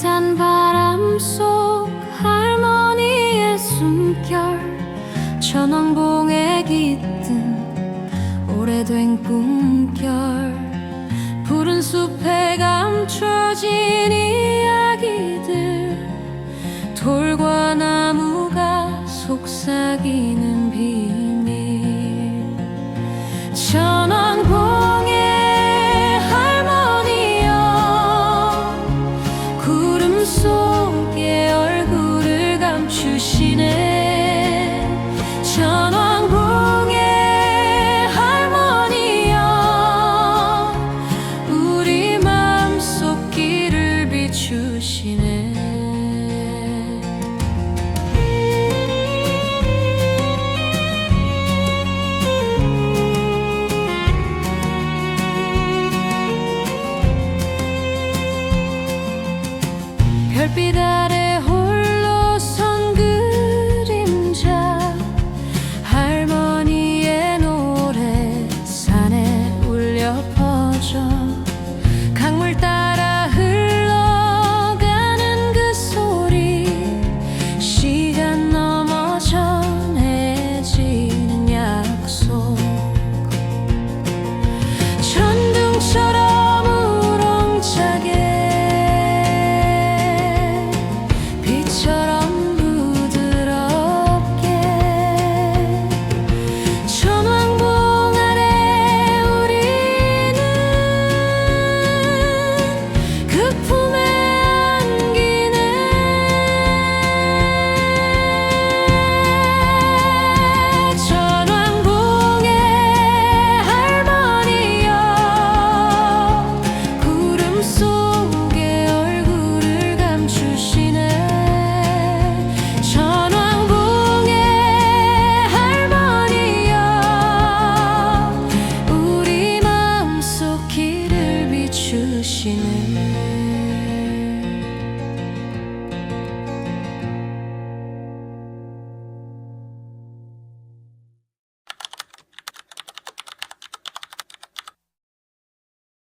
산 바람 속 할머니의 숨결 천왕봉에 깃든 오래된 꿈결. 푸른 숲에 감춰진 이야기들 돌과 나무가 속삭이는 비밀 olvidar